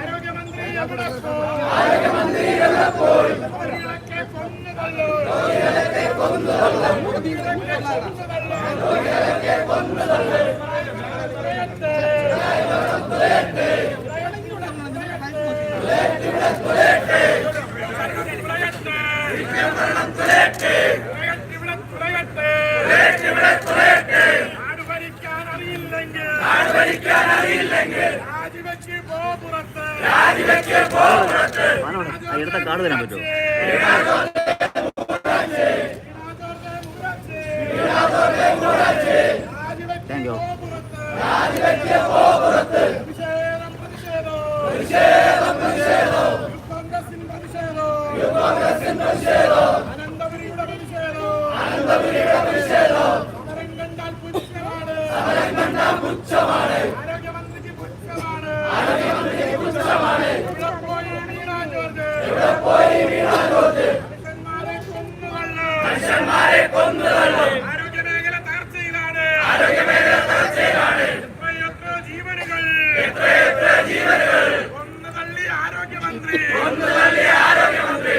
ആരോഗ്യമന്ത്രി എവിടെ ആരോഗ്യമന്ത്രി എവിടെ പോയി രോഗികളൊക്കെ കൊന്നുതള്ളു രോഗികളൊക്കെ കൊന്നുതള്ളു രോഗികളൊക്കെ കൊന്നുതള്ളു എടുത്ത കാർഡ് തരാൻ പറ്റുമോ you. പ്രതിഷേധം പ്രതിഷേധം പ്രതിഷേധം കോൺഗ്രസിൻ പ്രതിഷേധം അനന്തപുരിയുടെ പ്രതിഷേധം സമരം കണ്ടാൽ പുച്ഛമാണ് ആരോഗ്യമന്ത്രിക്ക് പുച്ഛമാണ് ഇവിടെ പോയി വീണ ജോർജ് മനുഷ്യന്മാരെ കൊന്നുതള്ളു ആരോഗ്യ മേഖല തകർച്ചയിലാണ് എത്രയെത്ര ജീവനുകൾ കൊന്നു തള്ളി ആരോഗ്യമന്ത്രി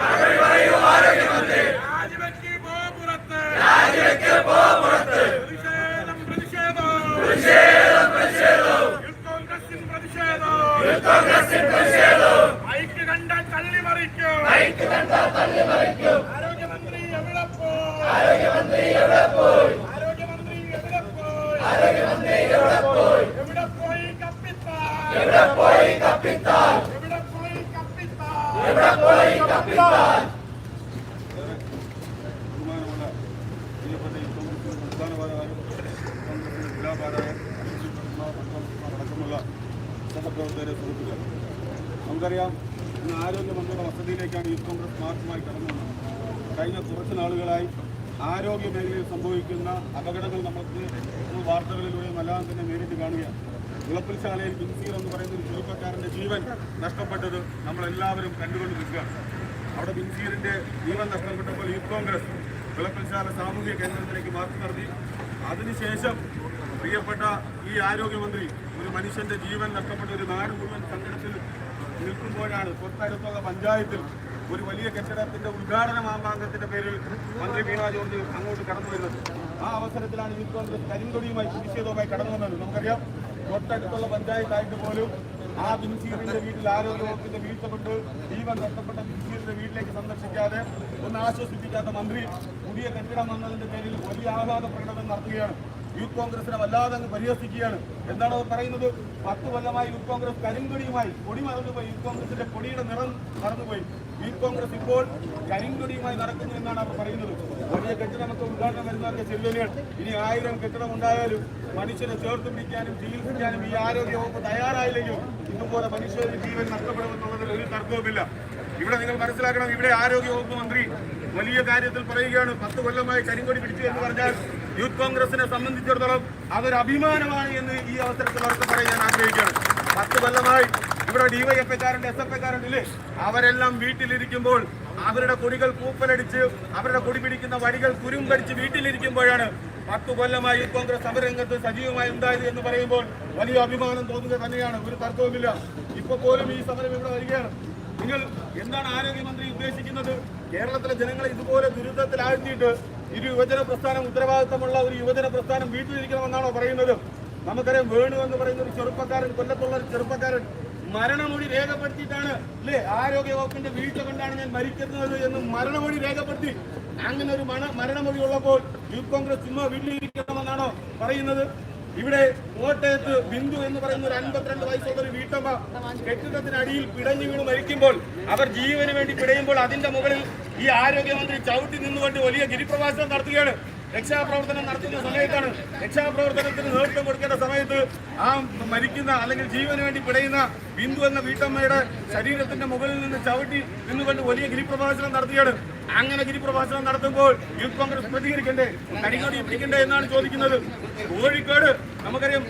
മറുപടി പറയൂ ആരോഗ്യമന്ത്രി രാജിവെക്ക് പോ പുറത്ത് പ്രതിഷേധം പ്രതിഷേധം യൂത്ത് കോൺഗ്രസിൻ പ്രതിഷേധം ഐക്യ കണ്ടാൽ തള്ളിമറിക്കും ആരോഗ്യമന്ത്രി എവിടെ പോയി ആരോഗ്യമന്ത്രി എവിടെ പോയി എവിടെ പോയി കപ്പിത്താൻ എവിടെ പോയി കപ്പിത്താൻ എവിടെ പോയി കപ്പിത്താൻ ബഹുമാനമുള്ള പ്രിയപ്പെട്ട ഈ കോൺഗ്രസിന്റെ സംസ്ഥാന ഭാരവാഹികൾ കോൺഗ്രസിന്റെ ജില്ലാ ഭാരവാഹികൾ അടക്കമുള്ള സഹപ്രവർത്തകരെ സുഹൃത്തുക്കൾ നമുക്കറിയാം ഇന്ന് ആരോഗ്യമന്ത്രിയുടെ വസതിയിലേക്കാണ് യൂത്ത് കോൺഗ്രസ് മാർച്ചുമായി കടന്നു കഴിഞ്ഞ കുറച്ച് നാളുകളായി ആരോഗ്യ മേഖലയിൽ സംഭവിക്കുന്ന അപകടങ്ങൾ നമുക്ക് വാർത്തകളിലൂടെ നല്ലതാണ് തന്നെ നേരിട്ട് കാണുകയാണ്. വിളപ്പിൽശാലയിൽ ബിൻസീർ എന്ന് പറയുന്ന ഒരു ചെറുപ്പക്കാരന്റെ ജീവൻ നഷ്ടപ്പെട്ടത് നമ്മളെല്ലാവരും കണ്ടുകൊണ്ട് നിൽക്കുകയാണ്. അവിടെ ബിൻസീറിന്റെ ജീവൻ നഷ്ടപ്പെട്ടപ്പോൾ യൂത്ത് കോൺഗ്രസ് വിളപ്പിൽശാല സാമൂഹ്യ കേന്ദ്രത്തിലേക്ക് മാർച്ച് നടത്തി അതിനുശേഷം പ്രിയപ്പെട്ട ഈ ആരോഗ്യമന്ത്രി ഒരു മനുഷ്യന്റെ ജീവൻ നഷ്ടപ്പെട്ട ഒരു നാട് മുഴുവൻ സങ്കടത്തിൽ നിൽക്കുമ്പോഴാണ് തൊട്ടടുത്തുള്ള പഞ്ചായത്തിൽ ഒരു വലിയ കെട്ടിടത്തിന്റെ ഉദ്ഘാടന മാമാങ്കത്തിന്റെ പേരിൽ മന്ത്രി വീണ ജോർജ് അങ്ങോട്ട് കടന്നു വരുന്നത്. ആ അവസരത്തിലാണ് യൂത്ത് കോൺഗ്രസ് കരിങ്കൊടിയുമായി പ്രതിഷേധവുമായി കടന്നു വന്നത്. നമുക്കറിയാം തൊട്ടടുത്തുള്ള പഞ്ചായത്തായിട്ട് പോലും ആ ബിൻസീറിന്റെ വീട്ടിൽ ആരോഗ്യവകുപ്പിന്റെ വീഴ്ച കൊണ്ട് ജീവൻ നഷ്ടപ്പെട്ട ബിൻസീറിന്റെ വീട്ടിലേക്ക് സന്ദർശിക്കാതെ ഒന്ന് ആശ്വസിപ്പിക്കാത്ത മന്ത്രി പുതിയ കെട്ടിടം വന്നതിന്റെ പേരിൽ വലിയ ആഹ്ലാദ പ്രകടനം നടത്തുകയാണ്. യൂത്ത് കോൺഗ്രസിനെ വല്ലാതെ അങ്ങ് പരിഹസിക്കുകയാണ്. എന്താണ് പറയുന്നത്? പത്ത് കൊല്ലമായി യൂത്ത് കോൺഗ്രസ് കരിങ്കൊടിയുമായി കൊടി മറന്നുപോയി. യൂത്ത് കോൺഗ്രസിന്റെ കൊടിയുടെ നിറം മറന്നുപോയി. യൂത്ത് കോൺഗ്രസ് ഇപ്പോൾ കരിങ്കൊടിയുമായി നടക്കുന്നു എന്നാണ് അവർ പറയുന്നത്. വലിയ കെട്ടിടമൊക്കെ ഉദ്ഘാടനം വരുന്നവർക്ക് ചെല്ലുകയാണ് ഇനി ആയിരം കെട്ടിടം ഉണ്ടായാലും മനുഷ്യനെ ചേർത്ത് പിടിക്കാനും ചികിത്സിക്കാനും ഈ ആരോഗ്യ വകുപ്പ് തയ്യാറായില്ലെങ്കിൽ ഇതുപോലെ മനുഷ്യരുടെ ജീവൻ നഷ്ടപ്പെടുമെന്നുള്ളതിൽ ഒരു തർക്കവുമില്ല. ഇവിടെ നിങ്ങൾ മനസ്സിലാക്കണം ഇവിടെ ആരോഗ്യ വകുപ്പ് മന്ത്രി വലിയ കാര്യത്തിൽ പറയുകയാണ്. പത്ത് കൊല്ലമായി കരിങ്കൊടി പിടിച്ചു എന്ന് പറഞ്ഞാൽ യൂത്ത് കോൺഗ്രസിനെ സംബന്ധിച്ചിടത്തോളം അതൊരു അഭിമാനമാണ് എന്ന് ഈ അവസരത്തിൽ അവർക്ക് പറയാൻ ആഗ്രഹിക്കുകയാണ്. പത്ത് കൊല്ലമായി ഇവിടെ ഡിവൈഎഫ്ഐക്കാരുണ്ട് എസ് എഫ് ഐക്കാരുണ്ട് അവരെല്ലാം വീട്ടിലിരിക്കുമ്പോൾ അവരുടെ കൊടികൾ പൂപ്പലടിച്ച് അവരുടെ കൊടി പിടിക്കുന്ന വടികൾ കുരുമ്പടിച്ച് വീട്ടിലിരിക്കുമ്പോഴാണ് പത്ത് കൊല്ലമായി യൂത്ത് കോൺഗ്രസ് സമരരംഗത്ത് സജീവമായി ഉണ്ടായത് എന്ന് പറയുമ്പോൾ വലിയ അഭിമാനം തോന്നുക തന്നെയാണ്. ഒരു തർക്കവുമില്ല. ഇപ്പൊ പോലും ഈ സമരം ഇവിടെ വരികയാണ്. നിങ്ങൾ എന്താണ് ആരോഗ്യമന്ത്രി ഉദ്ദേശിക്കുന്നത്? കേരളത്തിലെ ജനങ്ങളെ ഇതുപോലെ ദുരിതത്തിലാഴ്ത്തിയിട്ട് ഒരു യുവജന പ്രസ്ഥാനം ഉത്തരവാദിത്തമുള്ള ഒരു യുവജന പ്രസ്ഥാനം വീട്ടിലിരിക്കണമെന്നാണോ പറയുന്നത്? നമുക്കറിയാം വേണു എന്ന് പറയുന്ന ഒരു ചെറുപ്പക്കാരൻ കൊല്ലത്തുള്ള ഒരു ചെറുപ്പക്കാരൻ മരണമൊഴി രേഖപ്പെടുത്തിയിട്ടാണ് അല്ലേ? ആരോഗ്യ വകുപ്പിന്റെ വീഴ്ച കൊണ്ടാണ് ഞാൻ മരിക്കുന്നത് എന്ന് മരണമൊഴി രേഖപ്പെടുത്തി. അങ്ങനെ ഒരു മരണമൊഴി ഉള്ളപ്പോൾ യൂത്ത് കോൺഗ്രസ് ചുമ്മാ വീട്ടിലിരിക്കണമെന്നാണോ പറയുന്നത്? ഇവിടെ കോട്ടയത്ത് ബിന്ദു എന്ന് പറയുന്ന ഒരു അൻപത്തിരണ്ട് വയസ്സുള്ള ഒരു വീട്ടമ്മ കെട്ടിടത്തിനടിയിൽ പിടഞ്ഞു വീണ് മരിക്കുമ്പോൾ അവർ ജീവന് വേണ്ടി പിടയുമ്പോൾ അതിന്റെ മുകളിൽ ഈ ആരോഗ്യമന്ത്രി ചവിട്ടി നിന്നുകൊണ്ട് വലിയ ഗിരിപ്രവാസം നടത്തുകയാണ്. രക്ഷാപ്രവർത്തനം നടത്തുന്ന സമയത്താണ്. രക്ഷാപ്രവർത്തനത്തിന് നേതൃത്വം കൊടുക്കേണ്ട സമയത്ത് ആ മരിക്കുന്ന അല്ലെങ്കിൽ ജീവന് വേണ്ടി പിടയുന്ന ബിന്ദു എന്ന വീട്ടമ്മയുടെ ശരീരത്തിന്റെ മുകളിൽ നിന്ന് ചവിട്ടി നിന്നുകൊണ്ട് വലിയ ഗിരിപ്രഭാഷണം നടത്തുകയാണ്. അങ്ങനെ ഗിരിപ്രഭാഷണം നടത്തുമ്പോൾ യൂത്ത് കോൺഗ്രസ് പ്രതികരിക്കണ്ടേ? കടികോടി പിടിക്കണ്ടേ എന്നാണ് ചോദിക്കുന്നത്. കോഴിക്കോട് നമുക്കറിയാം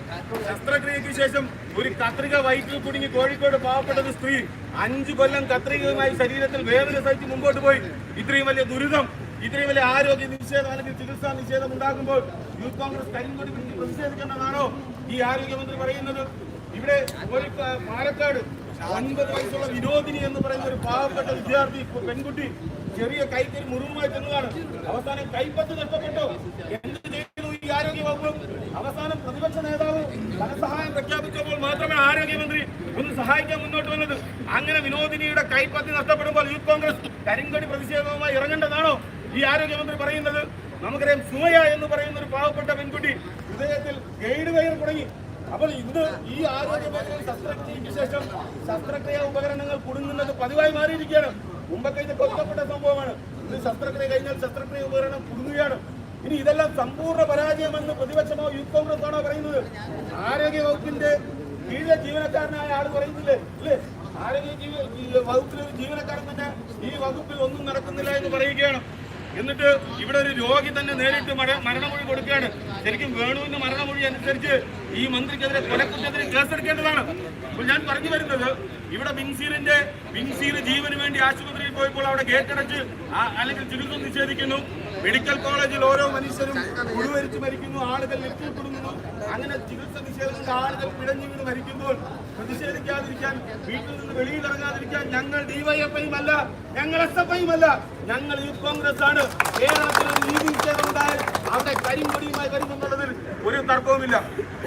ശസ്ത്രക്രിയയ്ക്ക് ശേഷം ഒരു കത്രിക വയറ്റിൽ കുടുങ്ങി കോഴിക്കോട് പാവപ്പെട്ട സ്ത്രീ. അഞ്ചു കൊല്ലം കത്രികയുമായി ശരീരത്തിൽ വേദന സഹിച്ച് മുമ്പോട്ട് പോയി. ഇത്രയും വലിയ ദുരിതം ഇത്രയും വലിയ ആരോഗ്യ നിഷേധം അല്ലെങ്കിൽ ചികിത്സാ നിഷേധം ഉണ്ടാകുമ്പോൾ യൂത്ത് കോൺഗ്രസ് കരിങ്കൊടി പിടിച്ച് പ്രതിഷേധിക്കേണ്ടതാണോ? ഈ ആരോഗ്യമന്ത്രി പറയുന്നത് ഇവിടെ പാലക്കാട് ഒൻപത് വയസ്സുള്ള വിനോദിനി എന്ന് പറയുന്ന ഒരു പാവപ്പെട്ട വിദ്യാർത്ഥി പെൺകുട്ടി ചെറിയ കൈക്കൊരു മുറിവുമായി ചെന്നതാണ്. അവസാനം കൈപ്പത്ത് നഷ്ടപ്പെട്ടു. എന്ത് ചെയ്തു ഈ ആരോഗ്യ വകുപ്പ് അവസാനം പ്രതിപക്ഷ നേതാവ് ധനസഹായം പ്രഖ്യാപിച്ചപ്പോൾ മാത്രമേ ആരോഗ്യമന്ത്രി ഒന്ന് സഹായിക്കാൻ മുന്നോട്ട് വന്നത്. അങ്ങനെ വിനോദിനിയുടെ കൈപ്പത്തി നഷ്ടപ്പെടുമ്പോൾ യൂത്ത് കോൺഗ്രസ് കരിങ്കടി പ്രതിഷേധവുമായി ഇറങ്ങേണ്ടതാണോ? ഈ ആരോഗ്യമന്ത്രി പറയുന്നത് നമുക്കറിയാം സുമയ എന്ന് പറയുന്ന ഒരു പാവപ്പെട്ട പെൺകുട്ടി ഹൃദയത്തിൽ ഗൈഡ് വയർ തുടങ്ങി അപ്പോൾ ഇന്ന് ഈ ആരോഗ്യ മേഖലയിൽ ശസ്ത്രക്രിയയ്ക്ക് ശേഷം ശസ്ത്രക്രിയ ഉപകരണങ്ങൾ കുടുങ്ങുന്നത് പതിവായി മാറിയിരിക്കുകയാണ്. മുമ്പൊക്കെ ഇത് കൊല്ലപ്പെട്ട സംഭവമാണ്. ഇന്ന് ശസ്ത്രക്രിയ കഴിഞ്ഞാൽ ശസ്ത്രക്രിയ ഉപകരണം കുടുങ്ങുകയാണ്. ഇനി ഇതെല്ലാം സമ്പൂർണ പരാജയമെന്ന് പ്രതിപക്ഷമോ യൂത്ത് കോൺഗ്രസ് ആണോ പറയുന്നത്? ആരോഗ്യ വകുപ്പിന്റെ കീഴിലെ ജീവനക്കാരനായ ആൾ പറയുന്നില്ലേ? അല്ലേ ആരോഗ്യ വകുപ്പിലെ ജീവനക്കാരൻ തന്നെ ഈ വകുപ്പിൽ ഒന്നും നടക്കുന്നില്ല എന്ന് പറയുകയാണ്. എന്നിട്ട് ഇവിടെ ഒരു രോഗി തന്നെ നേരിട്ട് മര- മരണമൊഴി കൊടുക്കുകയാണ്. ശരിക്കും വേണുവിന്റെ മരണമൊഴി അനുസരിച്ച് ഈ മന്ത്രിക്കെതിരെ കൊലക്കുറ്റത്തിന് കേസെടുക്കേണ്ടതാണ്. അപ്പോൾ ഞാൻ പറഞ്ഞു വരുന്നത് ഇവിടെ ബിൻസീറിന്റെ ബിൻസീർ ജീവന് വേണ്ടി ആശുപത്രിയിൽ പോയപ്പോൾ അവിടെ ഗേറ്റ് അടച്ച് അല്ലെങ്കിൽ ചികിത്സ നിഷേധിക്കുന്നു. മെഡിക്കൽ കോളേജിൽ ഓരോ മനുഷ്യരും ഉരുവരിച്ച് മരിക്കുന്നു ആളുകൾ ലക്ഷ്യപ്പെടുന്നു അങ്ങനെ ചികിത്സ നിഷേധിച്ച ആളുകൾ വീണ് മരിക്കുമ്പോൾ പ്രതിഷേധിക്കാതിരിക്കാൻ വീട്ടിൽ നിന്ന് വെളിയിൽ ഇറങ്ങാതിരിക്കാൻ ഞങ്ങൾ ഡിവൈഎഫ്ഐയും അല്ല ഞങ്ങൾ എസ് എഫ് ഐയും അല്ല ഞങ്ങൾ യൂത്ത് കോൺഗ്രസ് ആണ് കേരളത്തിൽ ഒരു നീതി നിഷേധം അവിടെ കരിമ്പൊടിയുമായി വരുമെന്നുള്ളതിൽ ഒരു തർക്കവുമില്ല.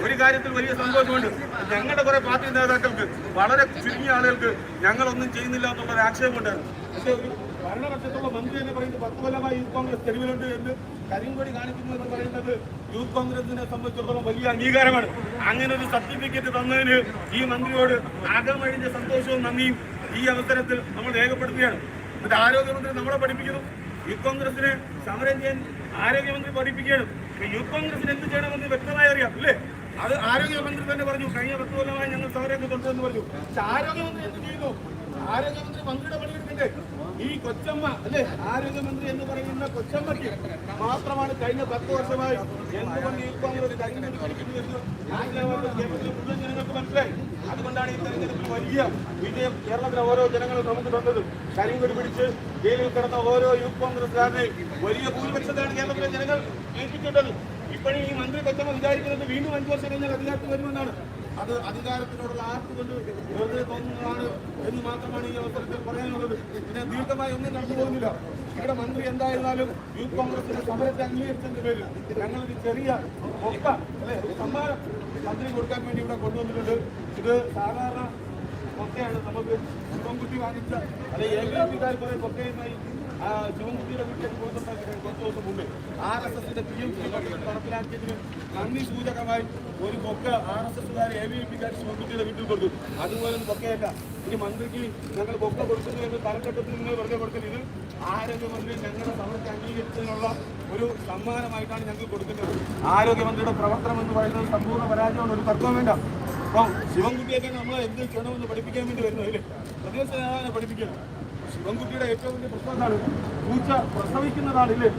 ഒരു കാര്യത്തിൽ വലിയ സന്തോഷമുണ്ട്. ഞങ്ങളുടെ കുറെ പാർട്ടി നേതാക്കൾക്ക് വളരെ ചുരുങ്ങിയ ആളുകൾക്ക് ഞങ്ങളൊന്നും ചെയ്യുന്നില്ല എന്നുള്ളൊരു ആക്ഷേപമുണ്ടായിരുന്നു പക്ഷേ ഭരണപക്ഷത്തുള്ള മന്ത്രി തന്നെ പറയുന്നത് പത്ത് കൊല്ലമായി യൂത്ത് കോൺഗ്രസ് തെരുവിലുണ്ട് എന്ന് കരിങ്കൊടി കാണിക്കുന്നു എന്ന് പറയുന്നത് യൂത്ത് കോൺഗ്രസിനെ സംബന്ധിച്ചിടത്തോളം വലിയ അംഗീകാരമാണ്. അങ്ങനെ ഒരു സർട്ടിഫിക്കറ്റ് തന്നതിന് ഈ മന്ത്രിയോട് ആകമഴിഞ്ഞ സന്തോഷവും നന്ദിയും ഈ അവസരത്തിൽ നമ്മൾ രേഖപ്പെടുത്തുകയാണ്. എന്നിട്ട് ആരോഗ്യമന്ത്രി നമ്മളെ പഠിപ്പിക്കുന്നു. യൂത്ത് കോൺഗ്രസിനെ സമരം ചെയ്യാൻ ആരോഗ്യമന്ത്രി പഠിപ്പിക്കുകയാണ്. യൂത്ത് കോൺഗ്രസിന് എന്ത് ചെയ്യണമെന്ന് വ്യക്തമായി അറിയാം അല്ലേ? അത് ആരോഗ്യമന്ത്രി തന്നെ പറഞ്ഞു. കഴിഞ്ഞ പത്ത് കൊല്ലമായി ഞങ്ങൾ സമരം തൊട്ടെന്ന് പറഞ്ഞു. പക്ഷെ ആരോഗ്യമന്ത്രി എന്ത് ചെയ്യുന്നു? ആരോഗ്യമന്ത്രി മന്ത്രിയുടെ പണിയെടുക്കണ്ടേ ഈ കൊച്ചമ്മ അല്ലെ? ആരോഗ്യമന്ത്രി എന്ന് പറയുന്ന കൊച്ചമ്മയ്ക്ക് മാത്രമാണ് കഴിഞ്ഞ പത്ത് വർഷമായി എന്തുകൊണ്ട് ഈ കോൺഗ്രസ് എന്ന് മുഴുവൻ ജനങ്ങൾക്ക് മനസ്സിലായി. അതുകൊണ്ടാണ് ഈ തെരഞ്ഞെടുപ്പിൽ വലിയ വിജയം കേരളത്തിലെ ഓരോ ജനങ്ങളും നമുക്ക് തന്നത്. കരിങ്കൊടി പിടിച്ച് ജയിലിൽ കിടന്ന ഓരോ യൂത്ത് കോൺഗ്രസ്സുകാരനെയും വലിയ ഭൂരിപക്ഷത്താണ് കേരളത്തിലെ ജനങ്ങൾ ഏൽപ്പിക്കേണ്ടത്. ഇപ്പോഴും ഈ മന്ത്രി കൊച്ചമ്മ വിചാരിക്കുന്നത് വീണ്ടും അഞ്ചു വർഷം കഴിഞ്ഞാൽ അധികാരത്തിൽ വരുമെന്നാണ്. അത് അധികാരത്തിനോടുള്ള ആർക്കുകൊണ്ട് കൊണ്ട് വെറുതെ തോന്നുന്നതാണ് എന്ന് മാത്രമാണ് ഈ അവസരത്തിൽ പറയാനുള്ളത്. പിന്നെ ദീർഘമായി ഒന്നും നടന്നു പോകുന്നില്ല. ഇവിടെ മന്ത്രി എന്തായിരുന്നാലും യൂത്ത് കോൺഗ്രസിന്റെ സമരത്തെ അംഗീകരിച്ചതിന്റെ പേരിൽ ഞങ്ങളൊരു ചെറിയ ഒക്ക അല്ലെ സമ്മാനം മന്ത്രി കൊടുക്കാൻ വേണ്ടി ഇവിടെ കൊണ്ടുവന്നിട്ടുണ്ട്. ഇത് സാധാരണ ഒക്കെയാണ് നമുക്ക് കുട്ടി വാങ്ങിച്ച അല്ലെ പിക്കാർ കുറെ കൊക്കയുമായി ശിവൻകുട്ടിയുടെ വീട്ടിലേക്ക് പോകുന്നുണ്ടായിരുന്നു കുറച്ച് ദിവസം മുമ്പേ ആർ എസ് എസിന്റെ പി എം സി നടപ്പിലാക്കിയതിന് നന്ദി സൂചകമായി ഒരു ബൊക്ക ആർ എസ് എസുകാർ എ വി പിക്കാർ ശിവൻകുട്ടിയുടെ വീട്ടിൽ കൊടുത്തു. അതുപോലെ ഒരു ബൊക്കയല്ല ഇനി മന്ത്രിക്ക് ഞങ്ങൾ കൊക്ക കൊടുക്കുന്നു എന്ന് തലക്കെട്ടത്തിൽ നിങ്ങൾ വെറുതെ കൊടുക്കുന്നത് ഇത് ആരോഗ്യമന്ത്രി ഞങ്ങളുടെ സമരത്തെ അംഗീകരിച്ചതിനുള്ള ഒരു സമ്മാനമായിട്ടാണ് ഞങ്ങൾ കൊടുക്കുന്നത്. ആരോഗ്യമന്ത്രിയുടെ പ്രവർത്തനം എന്ന് പറയുന്നത് സമ്പൂർണ പരാജയമാണ്. ഒരു തർക്കം വേണ്ട. അപ്പം ശിവൻകുട്ടിയൊക്കെ നമ്മൾ എന്ത് ചെയ്യണമെന്ന് പഠിപ്പിക്കാൻ വേണ്ടി വരുന്നു പ്രദേശ നേതാവിനെ പഠിപ്പിക്കണം. ശിവൻകുട്ടിയുടെ ഏറ്റവും വലിയ പ്രശ്നം എന്താണ് പൂച്ച പ്രസവിക്കുന്നതാണില്ലേ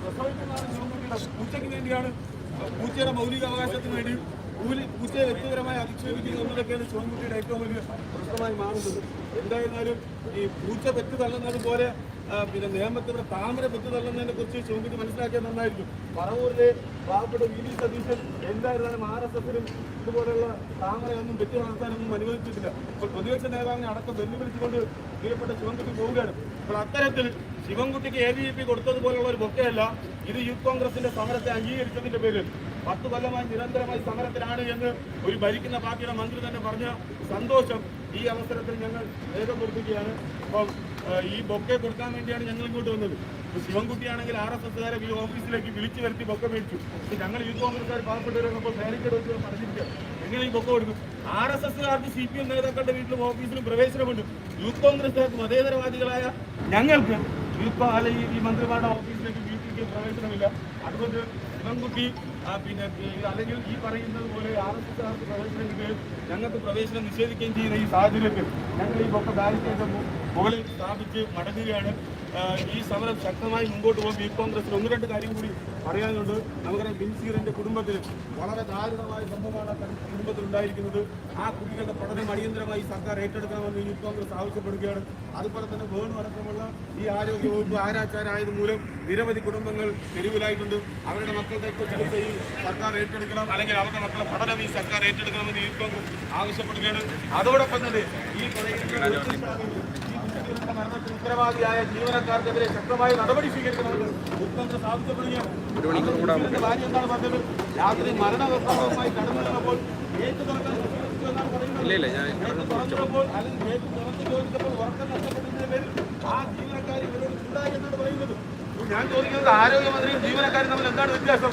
പ്രസവിക്കുന്നതാണ് ശിവൻകുട്ടിയുടെ പൂച്ചയ്ക്ക് വേണ്ടിയാണ് പൂച്ചയുടെ മൗലിക അവകാശത്തിന് വേണ്ടി പൂച്ചയെ വ്യക്തിപരമായി അധിക്ഷേപിക്കുന്നത് എന്നതൊക്കെയാണ് ശിവൻകുട്ടിയുടെ ഏറ്റവും വലിയ പ്രശ്നമായി മാറുന്നത്. എന്തായിരുന്നാലും ഈ പൂച്ച തെറ്റ് തള്ളുന്നത് പോലെ പിന്നെ നിയമത്തിന്റെ താമര പെറ്റ് തള്ളുന്നതിനെ കുറിച്ച് ശിവൻകുട്ടി മനസ്സിലാക്കിയത് നന്നായിരിക്കും. പറവൂരിലെ പാവപ്പെട്ട വി ഡി സതീശൻ എന്തായിരുന്നാലും ആർ എസ് എഫിനും ഇതുപോലെയുള്ള താമരയൊന്നും വെറ്റി വളർത്താനൊന്നും അനുവദിച്ചിട്ടില്ല. ഇപ്പോൾ പ്രതിപക്ഷ നേതാവിനെ അടക്കം വെല്ലുവിളിച്ചുകൊണ്ട് പ്രിയപ്പെട്ട ശിവൻകുട്ടി പോവുകയാണ്. അപ്പോൾ അത്തരത്തിൽ ശിവൻകുട്ടിക്ക് എ ബി പി കൊടുത്തതുപോലുള്ള ഒരു ബൊക്കെയല്ല ഇത് യൂത്ത് കോൺഗ്രസിന്റെ സമരത്തെ അംഗീകരിച്ചതിന്റെ പേരിൽ. പത്ത് കൊല്ലമായി നിരന്തരമായി സമരത്തിലാണ് എന്ന് ഒരു ഭരിക്കുന്ന പാർട്ടിയുടെ മന്ത്രി തന്നെ പറഞ്ഞ സന്തോഷം. ഈ അവസരത്തിൽ ഞങ്ങൾ രേഖപ്പെടുത്തുകയാണ് അപ്പം ഈ ബൊക്കെ കൊടുക്കാൻ വേണ്ടിയാണ് ഞങ്ങൾ ഇങ്ങോട്ട് വന്നത്. ശിവൻകുട്ടിയാണെങ്കിൽ ആർ എസ് എസ്സുകാരെ ഈ ഓഫീസിലേക്ക് വിളിച്ചു വരുത്തി ബൊക്ക മേടിച്ചു. ഞങ്ങൾ യൂത്ത് കോൺഗ്രസ്സുകാർ പാവപ്പെട്ടവരൊക്കെ ബാരിക്കേഡ് വെച്ച് പറഞ്ഞിരിക്കുക. എങ്ങനെ ഈ ബൊക്ക കൊടുക്കും? ആർ എസ് എസ്സുകാർക്ക് സി പി എം നേതാക്കളുടെ വീട്ടിലും ഓഫീസിലും പ്രവേശനമുണ്ട്. യൂത്ത് കോൺഗ്രസ്സുകാർക്ക് മതേതരവാദികളായ ഞങ്ങൾക്ക് യൂത്ത് അല്ലെങ്കിൽ ഈ മന്ത്രിമാരുടെ ഓഫീസിലേക്ക് വീട്ടിലേക്ക് പ്രവേശനമില്ല. അതുകൊണ്ട് ആ, പിന്നെ അല്ലെങ്കിൽ ഈ പറയുന്നത് പോലെ ആർ എസ് എസ്കാർക്ക് പ്രവേശനം കിട്ടുകയും ഞങ്ങൾക്ക് പ്രവേശനം നിഷേധിക്കുകയും ചെയ്യുന്ന ഈ സാഹചര്യത്തിൽ ഞങ്ങൾ ഈ പൊക്ക ബാരിക്കേഡ് മുകളിൽ സ്ഥാപിച്ച് മടങ്ങുകയാണ്. ഈ സമരം ശക്തമായി മുമ്പോട്ട് പോകും. യൂത്ത് കോൺഗ്രസ് ഒന്ന് രണ്ട് കാര്യം കൂടി പറയാനുണ്ട് നമുക്കറിയാം ബിൻസീറിന്റെ കുടുംബത്തിൽ വളരെ ദാരുണമായ സംഭവമാണ് കുടുംബത്തിൽ ഉണ്ടായിരിക്കുന്നത്. ആ കുട്ടികളുടെ പഠനം അടിയന്തരമായി സർക്കാർ ഏറ്റെടുക്കണമെന്ന് യൂത്ത് കോൺഗ്രസ് ആവശ്യപ്പെടുകയാണ്. അതുപോലെ തന്നെ വേണു അടക്കമുള്ള ഈ ആരോഗ്യ വകുപ്പ് ആരാച്ചാരായത് മൂലം നിരവധി കുടുംബങ്ങൾ തെരുവിലായിട്ടുണ്ട്. അവരുടെ മക്കളുടെ ചികിത്സയിൽ സർക്കാർ ഏറ്റെടുക്കണം അല്ലെങ്കിൽ അവരുടെ മക്കളുടെ പഠനം ഈ സർക്കാർ ഏറ്റെടുക്കണമെന്ന് യൂത്ത് കോൺഗ്രസ് ആവശ്യപ്പെടുകയാണ്. അതോടൊപ്പം തന്നെ ഈ ഉത്തരവാദിയായ ജീവനക്കാർക്കെതിരെ ശക്തമായ നടപടി സ്വീകരിക്കണമെന്ന് ഭാര്യ എന്താണ് പറഞ്ഞത്? രാത്രി മരണവിപ്ലവമായി കടന്നു വന്നപ്പോൾ ഗേറ്റ് തുറക്കാൻ ശ്രമിച്ചു എന്നാണ് പറയുന്നത്? ഗേറ്റ് തുറന്നപ്പോൾ അല്ലെങ്കിൽ ഗേറ്റ് തുറന്ന് ചോദിച്ചപ്പോൾ ഉറക്കം നഷ്ടപ്പെട്ടതിന്റെ പേരിൽ ആ ജീവനക്കാർ ഇവരോട് ചൂടായി എന്നാണ് പറയുന്നത്. ഞാൻ ചോദിക്കുന്നത് ആരോഗ്യമന്ത്രിയും ജീവനക്കാരും തമ്മിൽ എന്താണ് വ്യത്യാസം?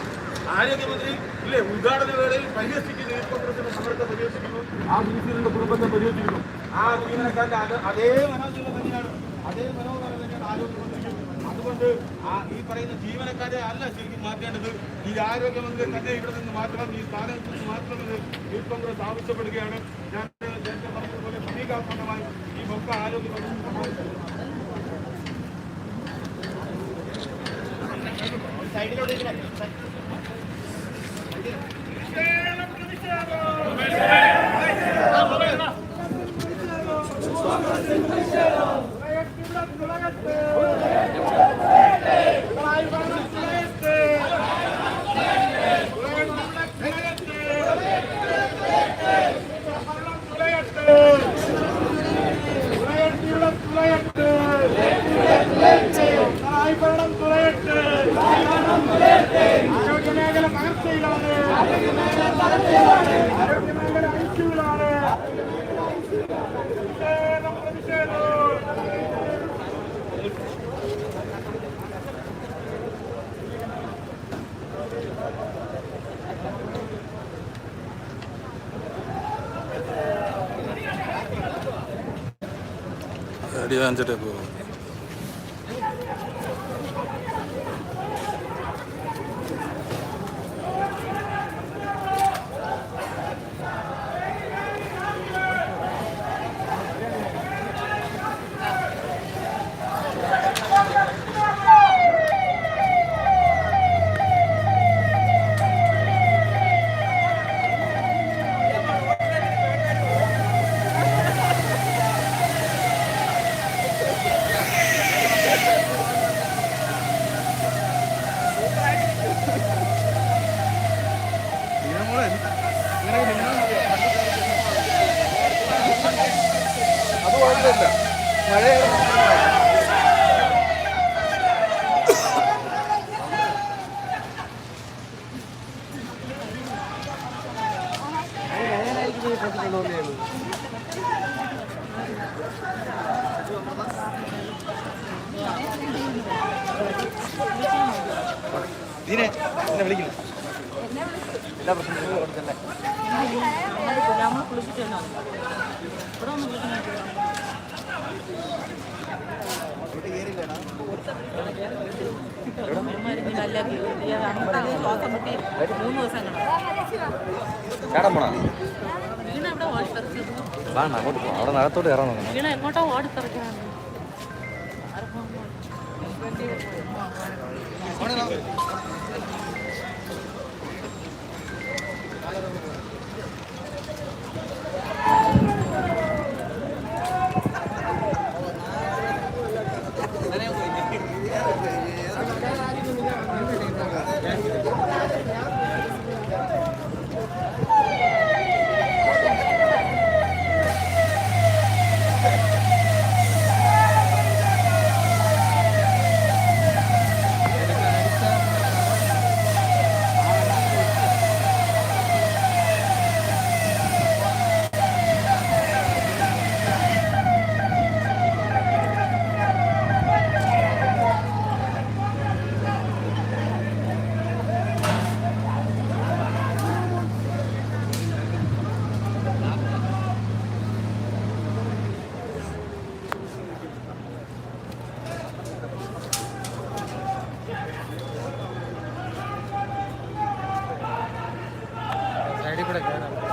ആരോഗ്യമന്ത്രി ഇല്ലേ ഉദ്ഘാടന വേളയിൽ പരിഹസിക്കുന്നു യൂത്ത് കോൺഗ്രസിന്റെ സമരത്തെ പരിഹസിക്കുന്നു? ആ ബിസിയുടെ കുടുംബത്തെ പരിഹസിക്കുന്നു. ആ ജീവനക്കാരുടെ അതേ മനോനില തന്നെയാണ്. അതേ മനോനില തന്നെയാണ് ആരോഗ്യമന്ത്രിക്കും അതുകൊണ്ട് ആ ഈ പറയുന്ന ജീവനക്കാരെ അല്ല ശരിക്കും മാറ്റേണ്ടത്. ഈ ആരോഗ്യമന്ത്രി തന്നെ ഇവിടെ നിന്ന് മാറ്റണം. ഈ സ്ഥാനത്ത് നിന്ന് മാറ്റണമെന്ന് യൂത്ത് കോൺഗ്രസ് ആവശ്യപ്പെടുകയാണ്. ഞാൻ നേരത്തെ പറഞ്ഞതുപോലെ പ്രതീകാത്മകമായി ഈ മൊക്ക ആരോഗ്യമന്ത്രി ആരോഗ്യമേഖല തകർച്ചയിലാണ് ആരോഗ്യമേഖല ഐക്യത്തിലാണ് പ്രതിഷേധം പ്രതിഷേധം അടി വാങ്ങിച്ചിട്ടേ പോകും അത് ഇതിനെ എന്നെ വിളിക്കുന്നു എല്ലാ പ്രശ്നങ്ങളും കൊടുത്തല്ലേ നമ്മൾ കുളിച്ചിട്ട് തന്നെ വന്നു. ഇവിടെ ഒന്ന് കുളിക്കണം കല്ലാക്കി അന്നത്തെ ശ്വാസം മുട്ടി മൂന്ന് ദിവസം കാണാം ചാടാൻ പോണ? വീണ എവിടെ ഓടിത്തെറിച്ചു വേണ്ട അങ്ങോട്ട് പോകാം അവിടെ നഗത്തോട്ട് കയറാൻ നോക്കണം വീണ എങ്ങോട്ടാ ഓടിത്തെറിക്കാണ് സൈഡിൽ കൂടെ ಮಾಡಕ್ಕೆ